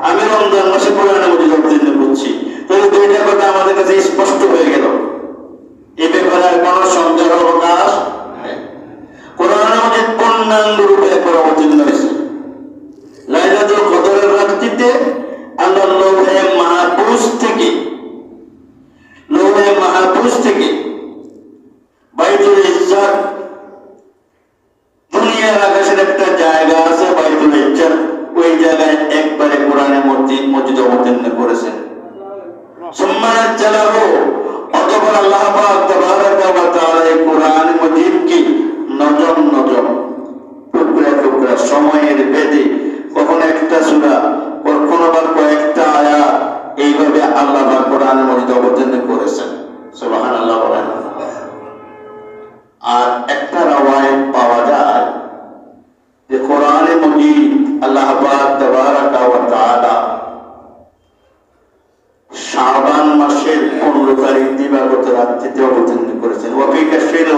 আমি রমজান মাসে কোরআন মরিয়া আর একটা রায় পাওয়া যায় যে কোরআনে মজিদ আল্লাহ শাবান মাসের পনেরো তারিখ দিবাগত রাত্রিতে অবতীর্ণ করেছেন। ওয়াফিকা শের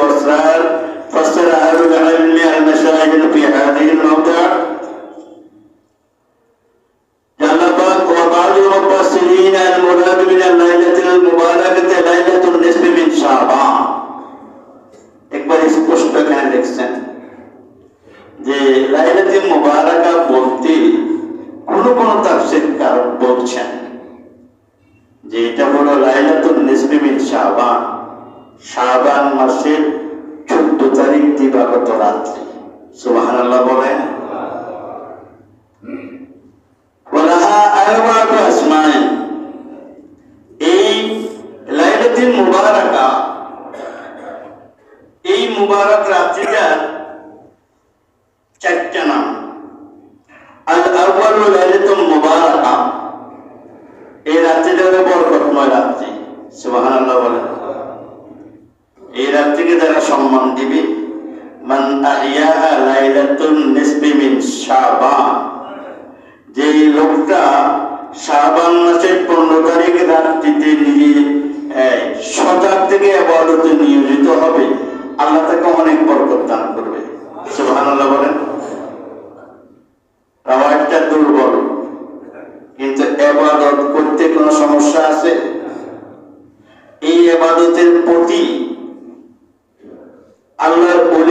I do I bless mine?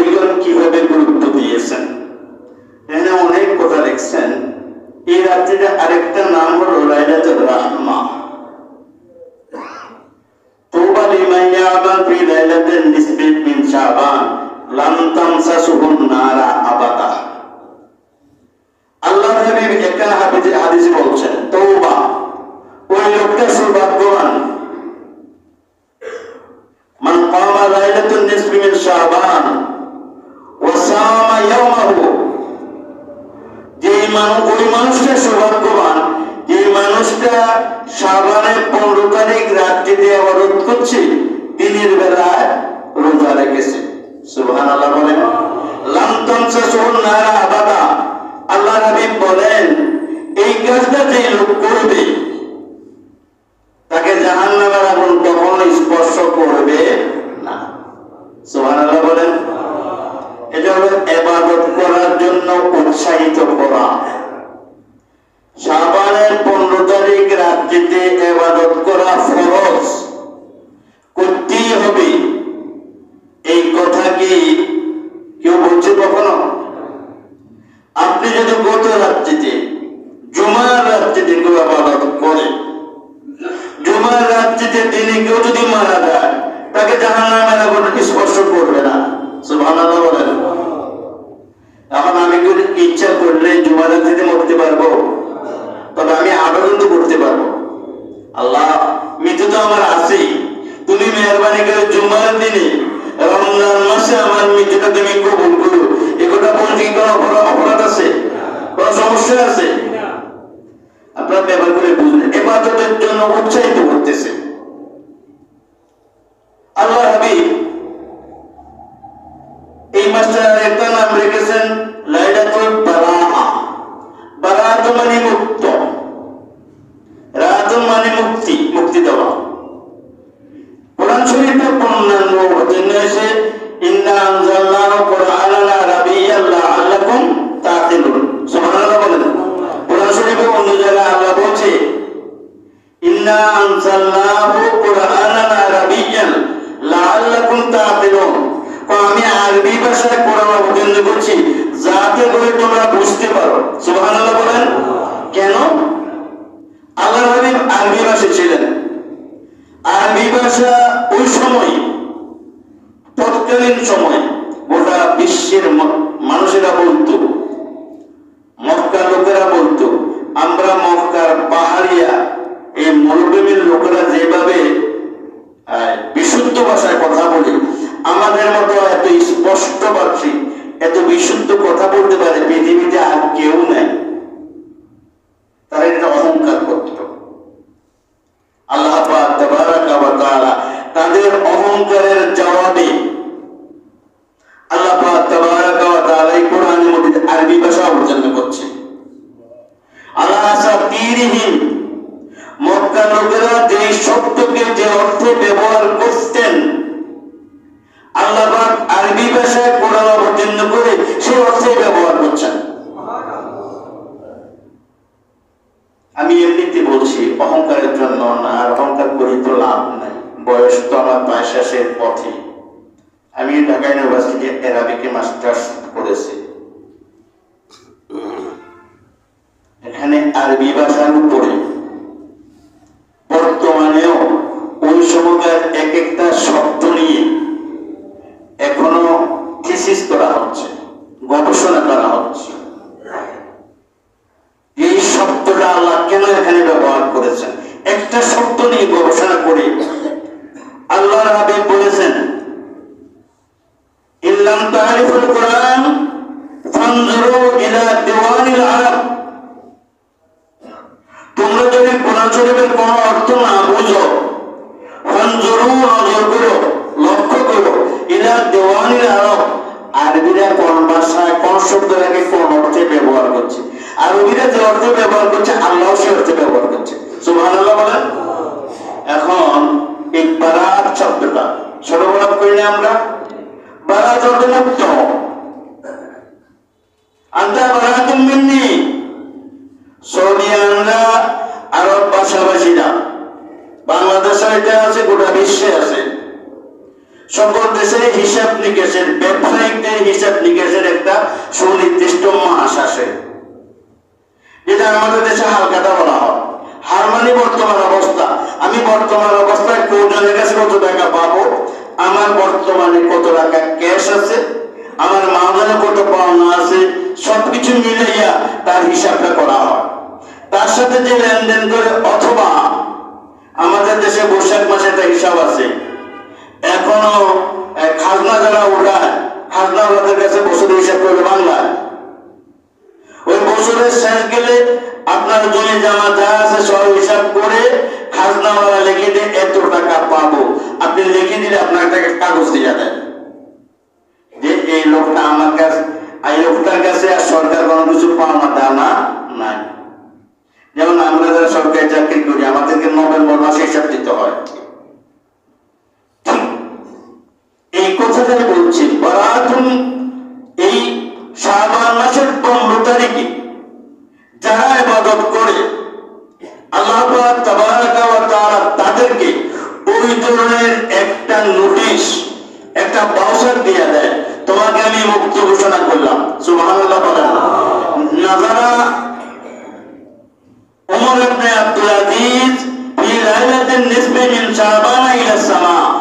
নবীগণ কীভাবে গুরুত্ব দিয়েছেন? এখানে অনেক কথা লিখছেন। এই রাত্রিটা আরেকটা নাম হলো রায়রাতুল Rahman quase me atendo no couro dele. Ramzan মাসে আমার মৃত্যুটা তুমি কবুল করো। এগুলা বলতে কি কোনো অপরাধ আছে? কোনো সমস্যা আছে? আপনার ব্যাপার করে বুঝলেন এবাদতের জন্য উৎসাহিত করতেছে। আল্লাহ হাবিব এই মাস্টার একটা নাম রেখেছেন লাইলাতুল বারাআ বারাআত মানে মুক্তি। কোরআন শরীফে অন্যান্য সুবহানাল্লাহ বলেন কোরআন শরীফে অন্য জায়গায় আল্লাহ বলছে লাআল্লাকুম আমি আরবি ভাষায় কোরআন অবতীর্ণ করছি, যাতে করে তোমরা বুঝতে পারো। সুবহানাল্লাহ বলেন, কেন? আল্লাহ আরবি ভাষী ছিলেন। আরবি ভাষা ওই সময়, তৎকালীন সময় গোটা বিশ্বের মানুষেরা বলতো মক্কার লোকেরা বলতো, আমরা মক্কার পাহাড়িয়া, এই মরুভূমির লোকেরা যেভাবে বিশুদ্ধ ভাষায় কথা বলি, আমাদের মতো এত স্পষ্ট ভাষী, এত বিশুদ্ধ কথা বলতে পারে পৃথিবীতে আর কেউ নাই। তারা এটা অহংকার করত। আল্লাহ তাদের অহংকারের জবাবে আল্লাহ মধ্যে আরবি ভাষা অবতীর্ণ করছে। আল্লাহ আসাতিরিহিম মক্কা লোকেরা যে শব্দকে, যে অর্থে ব্যবহার করতেন, আল্লাহ আরবি ভাষায় কোরআন অবতীর্ণ করে সেই অর্থে ব্যবহার করছেন। বয়স তো আমার পায় শেষের পথে আমি ঢাকা ইউনিভার্সিটি অ্যারাবিকে মাস্টার্স করেছি। এখানে আরবি ভাষার উপরে। বর্তমানেও ওই সময়কার এক একটা শব্দ নিয়ে এখনও থিসিস করা হচ্ছে, গবেষণা করা হচ্ছে। যদি কোরআন কোনো অর্থ না, বুঝো। ফানজুরু নজর করো, লক্ষ্য করো। ইলা দিওয়ানিল আরব। আরবিরা কোন ভাষায়, কোন শব্দটাকে কোন অর্থে ব্যবহার করছে? আরবিরা যে অর্থে ব্যবহার করছে, আল্লাহ সে অর্থে ব্যবহার করছে। সুবহানাল্লাহ বলেন। এখন এই বারাত শব্দটা, ছোট বরাত করি আমরা? বারাত অর্থ মুক্ত। আন্তা বারাতুম মিন্নি। সৌদিয়ানরা আরব ভাষাভাষীরা বাংলাদেশে এটা আছে, গোটা বিশ্বে আছে। সকল দেশের হিসাব নিকেশের, ব্যবসায়িকদের হিসাব নিকেশের একটা সুনির্দিষ্ট মাস আসে। যেটা আমাদের দেশে হালকাটা বলা হয়। হার মানে বর্তমান অবস্থা। আমি বর্তমান অবস্থায় কোটানের কাছে কত টাকা পাবো? আমার বর্তমানে কত টাকা ক্যাশ আছে? আমার মামলানে কত পাওনা আছে? সবকিছু মিলাইয়া তার হিসাবটা করা হয়। তার সাথে যে লেনদেন করে অথবা আমাদের দেশে বৈশাখ মাসে একটা হিসাব আছে। এখনও খাজনা যারা উঠায়, খাজনা ওদের কাছে বছরের হিসাব করবে বাংলায়। ওই বছরের শেষ গেলে আপনার জমি জামা যা আছে সব হিসাব করে খাজনাওয়ালা লিখে দিয়ে এত টাকা পাবো। আপনি লিখে দিলে আপনার একটা কাগজ দিয়ে দেয়। যে এই লোকটা আমার কাছে এই লোকটার কাছে আর সরকার কোনো কিছু পাওনা দানা নাই। যেমন আমরা যারা সরকারি চাকরি করি, আমাদেরকে নভেম্বর মাসে হিসাব দিতে হয়। এই কথাটাই বলছি, বরাতুন এই শাবান মাসের পনেরো তারিখে যারা ইবাদত করে, আল্লাহ তাআলা তাদেরকে ওই ধরনের একটা নোটিশ, একটা বাউচার দিয়ে দেয়। তোমাকে আমি মুক্ত ঘোষণা করলাম। সুবহানাল্লাহ বলেন। নাজারা উমর ইবনে আব্দুল আজিজ ফি লাইলাতিন নিসফি মিন শাবান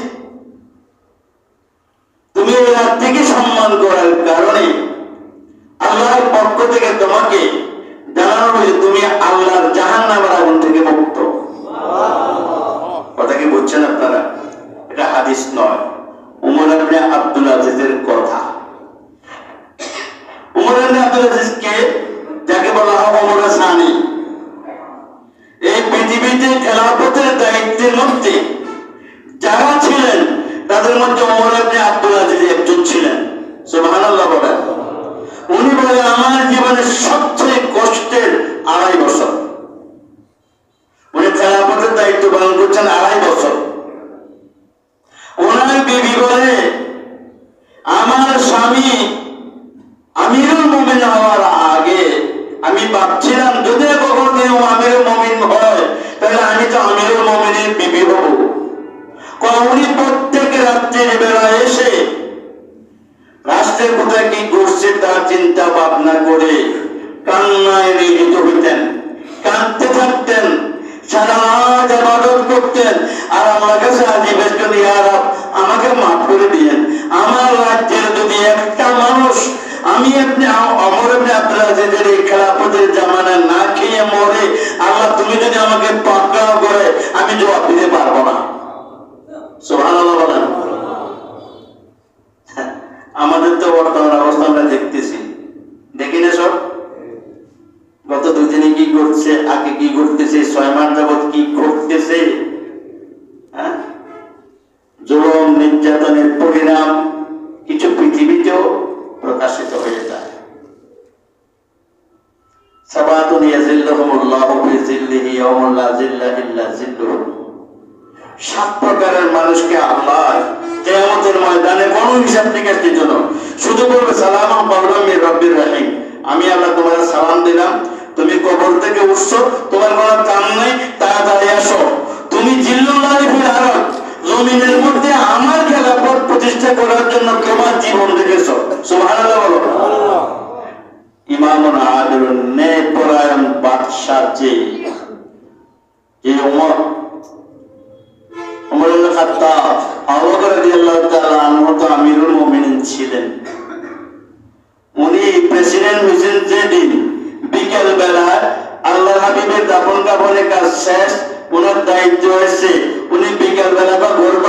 তুমি রাত্রিকে সম্মান করার কারণে আল্লাহর পক্ষ থেকে তোমাকে জানানো হয়েছে, তুমি আল্লাহর জাহান আগুন থেকে মুক্ত। কথা কি বুঝছেন আপনারা? এটা হাদিস নয়। উমর আপনি আব্দুল আজিজের কথা। উমর আপনি আব্দুল আজিজকে যাকে বলা হয় সানি এই পৃথিবীতে খেলাফতের দায়িত্বের মধ্যে যারা ছিলেন তাদের মধ্যে ওমর আপনি আব্দুল আজিজ একজন ছিলেন। সুবহানাল্লাহ বলেন। উনি বলেন, আমার জীবনের সবচেয়ে কষ্টের আড়াই বছর। উনি খেলাফতের দায়িত্ব পালন করছেন আড়াই বছর। ওনার বিবি বলে, আমার স্বামী আমিরুল মুমিন হওয়ার আগে আমি ভাবছিলাম, যদি কখনো আমিরুল মুমিন হয়, তাহলে আমি তো আমিরুল মুমিনের বিবি হব। উনি প্রত্যেক রাত্রির বেলা এসে রাষ্ট্রের কোথায় কি করছে তার চিন্তা ভাবনা করে কান্নায় নিহিত হইতেন, কাঁদতে থাকতেন, সারা রাত করতেন। আর আমার কাছে আজীবের যদি আমাকে মাফ করে দিয়েন। আমার রাজ্যের যদি একটা মানুষ আমি আপনি অমর আপনি আপনার আজিজের এই খেলাপথের জামানা না খেয়ে মরে, আল্লাহ তুমি যদি আমাকে পাকড়াও করে, আমি জবাব দিতে পারব না। আমাদের তো বর্তমান অবস্থা আমরা দেখতেছি। দেখি না সব? গত দুদিনে কি করছে আগে কি করতেছে ছয় মাস যাবৎ কি করতেছে হ্যাঁ? জুলুম, নির্যাতনের পরিণাম কিছু পৃথিবীতেও প্রকাশিত হয়ে যায়। সাবাতুন ইয়াজিল্লুহুমুল্লাহু ফি জিল্লিহি ইয়াওমা লা জিল্লা ইল্লা জিল্লুহু। সাত প্রকারের মানুষকে আল্লাহ কেয়ামতের ময়দানে কোন হিসাব নিকাশ দিত না। শুধু বলবে সালাম পাবলাম রব্বির রাহিম। আমি আল্লাহ তোমার সালাম দিলাম। তুমি কবর থেকে উঠছো, তোমার কোনো কাম নাই, তাড়াতাড়ি আসো। তুমি জিল্লুল্লাহ ফিল আরব, জমিনের মধ্যে আমার খেলাফত প্রতিষ্ঠা করার জন্য তোমার জীবন রেখেছো সুবহানাল্লাহ বলো। ইমামুন আদিলুন ন্যায় পরায়ণ বাদশাহ যে। উমর খাত্তাব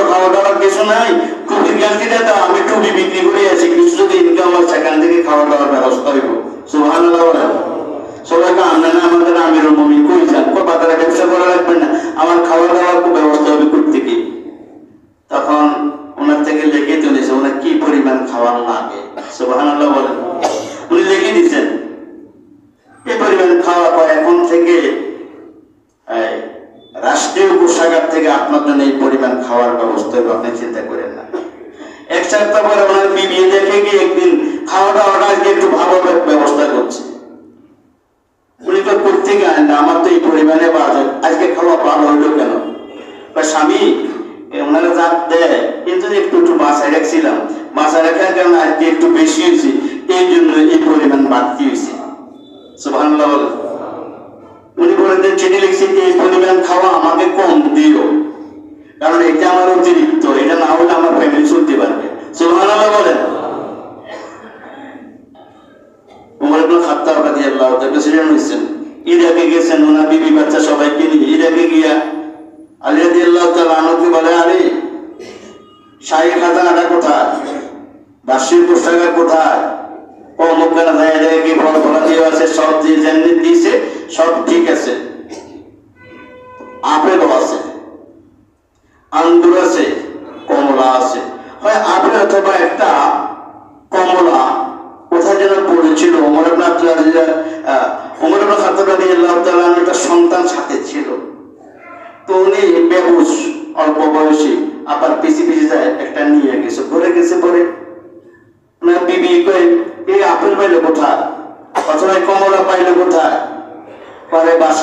খাওয়া আমি টুপি আছি কিছু যদি ইনকাম হয় সেখান থেকে খাওয়া দাওয়ার ব্যবস্থা সবাইকে আমরা না, আমাদের আমার খাওয়া দাওয়ার খুব ব্যবস্থা হবে করতে কি তাআলা প্রেসিডেন্ট হয়েছেন। ইরাকে গেছেন, ওনার বিবি বাচ্চা সবাইকে নিয়ে। ইরাকে গিয়া আলী তাআলা আনকে বলে, আরে শাহী খাজানাটা কোথায়? বার্ষিক কোষাগার কোথায়? সব ঠিক আছে। আপেলও আছে। আঙ্গুর আছে, কমলা আছে। হয় আপেল অথবা একটা কমলা যেন পড়েছিল সন্তান সাথে ছিল। তো উনি বেবুস অল্প বয়সী, আবার পিছিয়ে পিছিয়ে যায়, একটা নিয়ে গেছে পরে গেছে পরে বিবি কয়ে এই আপেল পাইলে কোথায়? অথবা কমলা পাইলে কোথায়? পরে বাস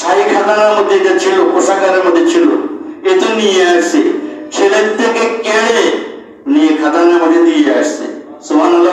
শাড়ি খাদানার মধ্যে এটা ছিল পোশাকারের মধ্যে ছিল, এ তো নিয়ে আসছে। ছেলের থেকে কেড়ে নিয়ে খাতানের মধ্যে দিয়ে আসছে। সোমান আল্লাহ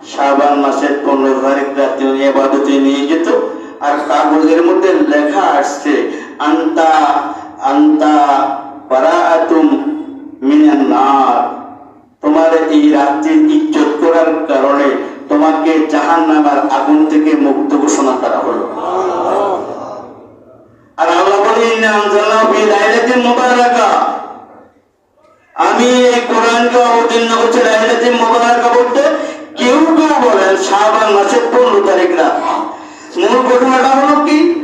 শাবান মাসের পনেরো তারিখ রাতে উনি ইবাদতে নিয়ে যেত। আর কাগজের মধ্যে লেখা আসছে, আন্তা আন্তা বারাআতুম মিনান নার। তোমার এই রাত্রির ইজ্জত করার কারণে তোমাকে জাহান নামার আগুন থেকে মুক্ত ঘোষণা করা হলো। আর আল্লাহ বলে ইন্না আনজালনাহু ফি মুবারাকা। আমি এই কোরআনকে অবতীর্ণ করছি, লাইলাতিন মুবারাকা বলতে শাবান মাসের পনেরো তারিখ রাত। মূল ঘটনাটা হলো কে?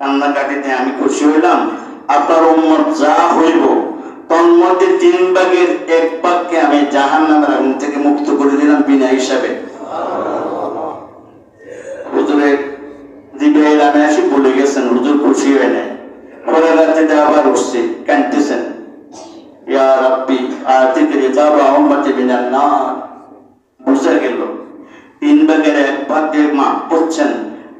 কান্নাকাটিতে আমি খুশি হইলাম। আপনার উম্মত যা হইব তন্মধ্যে তিন ভাগের এক ভাগকে আমি জাহান নামের আগুন থেকে মুক্ত করে দিলাম বিনা হিসাবে। হুজুরের জিব্রাইল আমি আসি ভুলে গেছেন, হুজুর খুশি হয়ে নেয় পরের রাত্রিতে আবার উঠছে, কাঁদতেছেন। ইয়া রাব্বি আতিক রিকাবা উম্মতি মিনান নার বুঝা গেল, তিন ভাগের এক ভাগে মা করছেন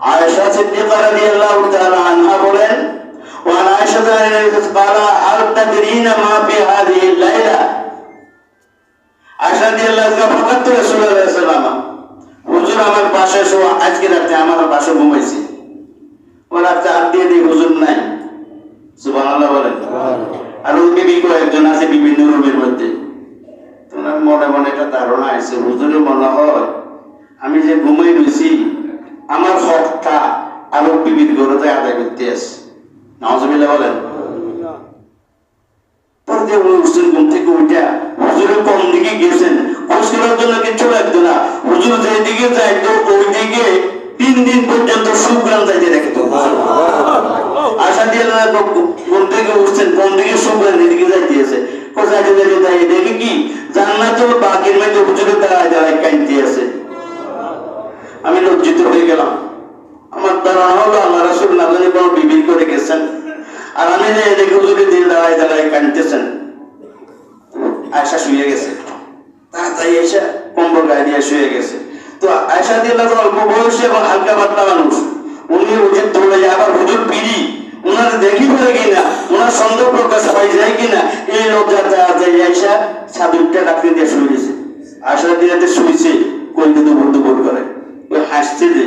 আয়েশা সিদ্দিকা রাদিয়াল্লাহু তাআলা আনহা বলেন ওয়ান আয়েশা কালা আল তাদরিনা মা ফি হাদিহি লাইলা। আয়েশা রাদিয়াল্লাহু তাআলা ফাকাত রাসূলুল্লাহ সাল্লাল্লাহু হুজুর আমার পাশে শো আজকে রাতে আমার পাশে ঘুমাইছে। ওরা রাতে হাত দিয়ে দিয়ে হুজুর নাই। সুবহানাল্লাহ বলেন। আর ওই বিবি একজন আছে বিভিন্ন রুমের মধ্যে। তোমার মনে মনে একটা ধারণা আছে হুজুরে মনে হয় আমি যে ঘুমাই রয়েছি আমার হকটা আরও বিবির গরুতে আদায় করতে আছে। নামাজবিল্লা বলেন। পরে দিয়ে ঘুম থেকে উঠা হুজুরের কোন দিকে গেছেন খোঁজ করার জন্য কিচ্ছু লাগতো না। হুজুর যে যাইতো ওই দিকে তিন দিন পর্যন্ত সুগ্রাম যাইতে দেখতো আশা দিয়ে না কোন দিকে উঠছেন কোন দিকে সুগ্রাম এদিকে যাইতেছে কোথায় যাইতে যাই দেখি কি? জান্নাত বাকির মধ্যে হুজুরের দাঁড়ায় দাঁড়ায় কাইতে আছে। আমি লজ্জিত হয়ে গেলাম। আমার ধারণা হলো আল্লাহ রাসুল না জানি কোনো বিবির করে গেছেন। আর আমি যে এদিকে হুজুরে দিন দাঁড়ায় দাঁড়ায় কাঁদতেছেন। আয়সা শুয়ে গেছে। তাড়াতাড়ি এসে কম্বল গায়ে দিয়ে শুয়ে গেছে। তো আয়সা দিয়ে অল্প বয়সী এবং হালকা পাতলা মানুষ। উনি উচিত যায় আবার হুজুর পিড়ি। ওনার দেখি ফেলে কিনা? ওনার সন্দেহ প্রকাশ পাই যায় কিনা? এই লজ্জা তাড়াতাড়ি আয়সা সাদুরটা ডাকতে দিয়ে শুয়ে গেছে। আয়সা দিয়ে শুয়েছে কই দুপুর দুপুর করে ওই হাসছে যে?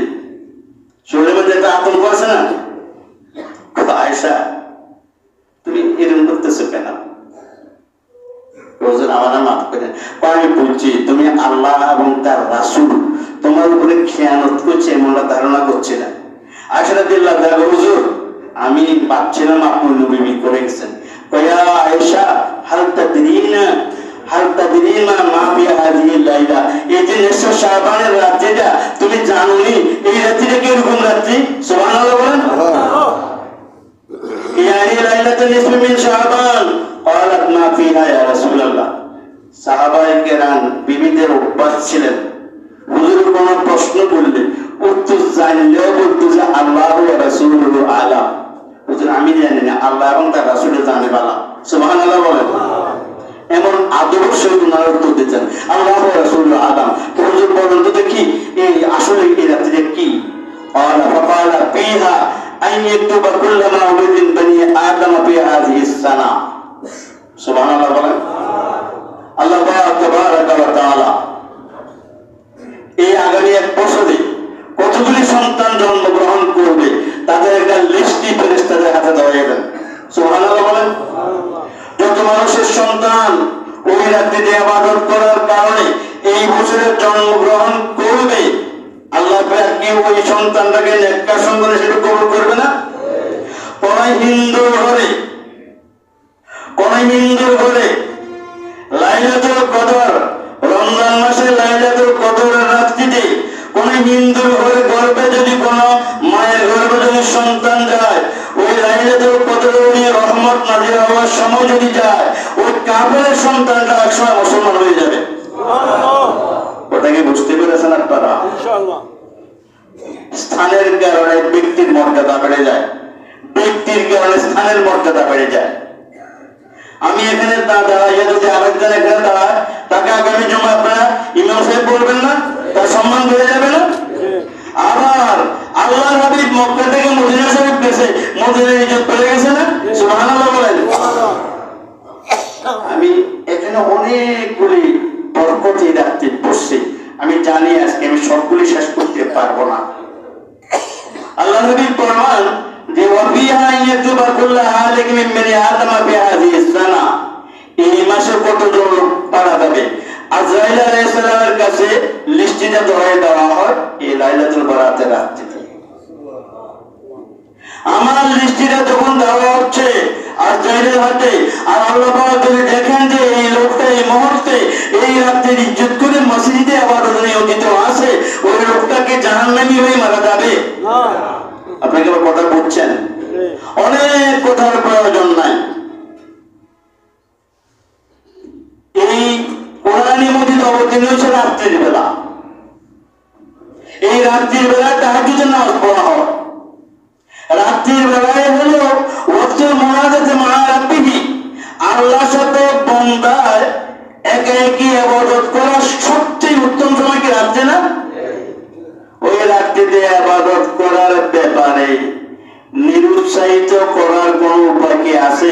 শরীরের মধ্যে একটা আতঙ্ক আছে না? আয়সা তুমি এরকম করতেছো কেন? হুজুর, আমার মাফ করে আমি বলছি, তুমি আল্লাহ এবং তার রাসূল, তোমার উপরে খেয়ানত করছে এমনটা ধারণা করছে না। আসলে দিল্লা দেখো হুজুর, আমি পাচ্ছিলাম আপনি নবী করে গেছেন। কয়া আয়েশা, হাল তাদরিনা হাল তাদরিনা মা ফি হাযিহি লাইলা এই যে নিঃস্ব শাবানের রাত যেটা তুমি জানোনি এই রাত্রিটা কি এরকম রাত্রি সুবহানাল্লাহ বলেন يعني ليلة النصف من شعبان قالت ما فيها يا رسول الله সাহাবায়ে কেরাম বিবিদের অভ্যাস ছিলেন হুজুর কোন প্রশ্ন করলে উত্তর জানলেও বলতো যে আল্লাহ রাসূলুহু আলাম হুজুর আমি জানি না আল্লাহ এবং তার রাসূল জানে বালা সুবহানাল্লাহ বলেন এমন আদর্শ নায়ক করতে চান। আল্লাহ রাসুল্লাহ আদাম প্রয়োজন বলেন তো কি? এই আসলে এই রাত্রিটা কি? ফিহা আইন কুল্লামা বানি আদম ফি হাযিহি সানা। সুবহানাল্লাহ বলেন। আল্লাহ পাক তাবারাক ওয়া তাআলা, এই আগামী এক বছরে কতগুলি সন্তান জন্মগ্রহণ করবে, তাদের একটা লিস্টই ফেরেশতাদের হাতে দেওয়া যাবে যত মানুষের সন্তান ওই রাত্রিতে আবাদত করার কারণে এই বছরে জন্মগ্রহণ করবে, আল্লাহ কি ওই সন্তানটাকে নেককার সন্তানের সেটা কবুল করবে না। কোন হিন্দু ঘরে কোন হিন্দু ঘরে লাইলাতুল কদর, রমজান মাসে লাইলাতুল কদরের রাত্রিতে কোন হিন্দুর ঘরে গর্ভে যদি কোন মায়ের গর্ভে যদি সন্তান যায় ওই লাইলাতুল কদর নিয়ে রহমত নাজির হওয়ার সময় যদি যায় ওই কাফের সন্তানটা একসময় মুসলমান হয়ে যাবে। ওটাকে বুঝতে পেরেছেন আপনারা? স্থানের কারণে ব্যক্তির মর্যাদা বেড়ে যায়। ব্যক্তির কারণে স্থানের মর্যাদা বেড়ে যায়। আমি এখানে দা- দাঁড়াইয়া যদি আরেকজন এখানে দাঁড়ায় তাকে আগামী জমা আপনারা ইমাম সাহেব বলবেন না? তার সম্মান বেড়ে যাবে না? আবার আল্লাহ হাবিব মক্কা থেকে মদিনা শরীফ গেছে, মদিনার ইজ্জত বেড়ে গেছে না? সুবহানাল্লাহ বলেন। আমি এখানে অনেকগুলি বরকতি রাখতে বসছি। আমি জানি আজকে আমি সবগুলি শেষ করতে পারব না। আল্লাহ নবী ফরমান যে, ওয়াফিহা ইয়াতুবা কুল্লু হালিক মিন বনি আদম ফি হাযিহি সানা। এই মাসে কতজন লোক পারা যাবে? আজরাইল কাছে লিস্টিটা ধরে দেওয়া হয়, এই লাইলাতুল বারাতের রাত্রিতে। আমার লিস্টিটা যখন দেওয়া হচ্ছে, আর জাইলের হাতে, আর আল্লাহ যদি দেখেন যে এই লোকটা এই মুহূর্তে, এই রাত্রির ইজ্জত করে মসজিদে আবার নিয়োজিত আছে, ওই লোকটাকে জাহান্নামী হয়ে মারা যাবে। আপনাকে কথা বুঝছেন অনেক কথার প্রয়োজন নাই। এই কোরআনী মজিদ অবতীর্ণ হয়েছে রাত্রির বেলা। এই রাত্রির বেলায় তাহাজুদের নামাজ পড়া হয়। রাত্রির বেলায় হলো ওয়াক্তুল মুনাজাতে মা রাব্বিহি আল্লাহর সাথে বান্দার একে একে ইবাদত করার সবচেয়ে উত্তম সময় কি রাত্রে না? ওই রাত্রিতে আবাদত করার ব্যাপারে নিরুৎসাহিত করার কোন উপায় কি আছে?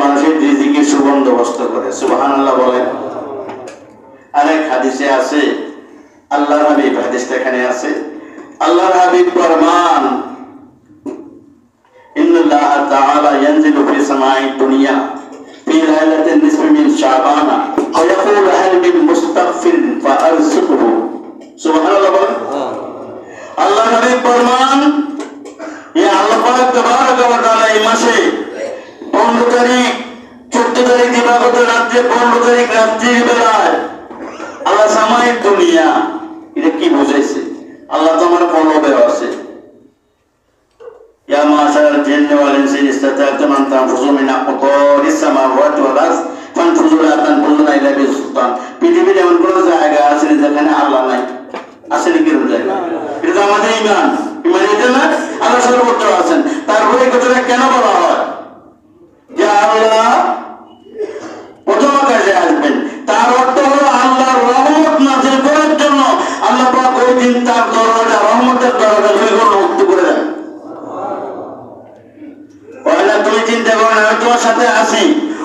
মানুষের সুবন্দোবস্ত করে। সুবহানাল্লাহ বলেন। আরেক হাদিসে আছে আল্লাহ হাবিব, হাদিসটা এখানে আছে আল্লাহ হাবিব ফরমান إن الله تعالى ينزل في سماء الدنيا في ليلة النصف من شعبان ويقول هل من مستغفر فأرزقه سبحان الله বলেন আল্লাহ হাবিব ফরমান এই আল্লাহ পাক তাবারক ওয়া তাআলা এই মাসে 15 তারিখ 14 তারিখ দিবাগত রাত্রে 15 তারিখ রাত্রির বেলায় আল্লাহ সামায়ের দুনিয়া এটা কি বুঝাইছে আল্লাহ তো আমার কলবে আছে يا معشر الجن والإنس إن استطعتم أن تنفذوا من أقطار السماوات والأرض فانفذوا لا تنفذون إلا بسلطان পৃথিবীর এমন কোনো জায়গা আছে যেখানে আল্লাহ নাই আছে নাকি এরকম জায়গা এটা তো আমাদের ইমান ইমান এটা না আল্লাহ সর্বত্র আছেন তারপরে এই কথাটা কেন বলা হয় যে আল্লাহ প্রথম আকাশে আসবেন তার অর্থ চিন্তা করো না, আমি তোমার সাথে আছি।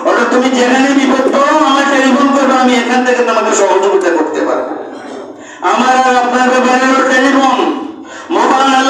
ওটা তুমি যেখানে বিপদ করো আমার টেলিফোন করবে, আমি এখান থেকে তোমাকে সহযোগিতা করতে পারব। আমার আপনার ব্যাপারে টেলিফোন, মোবাইল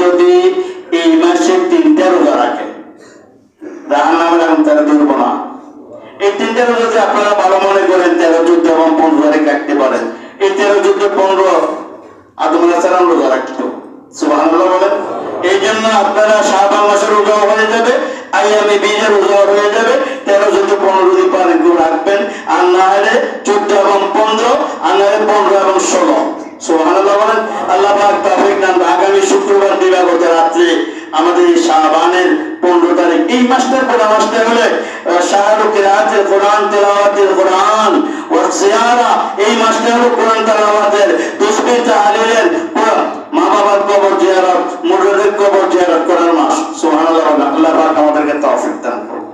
যদি এই মাসটার পরে মাসটা হলে শাহরুখ রাতের কোরআন তেলাওয়াতের কোরআন ও সিয়ারা এই মাসটা হলো কোরআন তেলাওয়াতের তসবিহ তাহলিলের মা বাবার কবর জিয়ারত মুরদের কবর জিয়ারত করার মাস। সুবহানাল্লাহ, আল্লাহ পাক আমাদেরকে তৌফিক দান করুন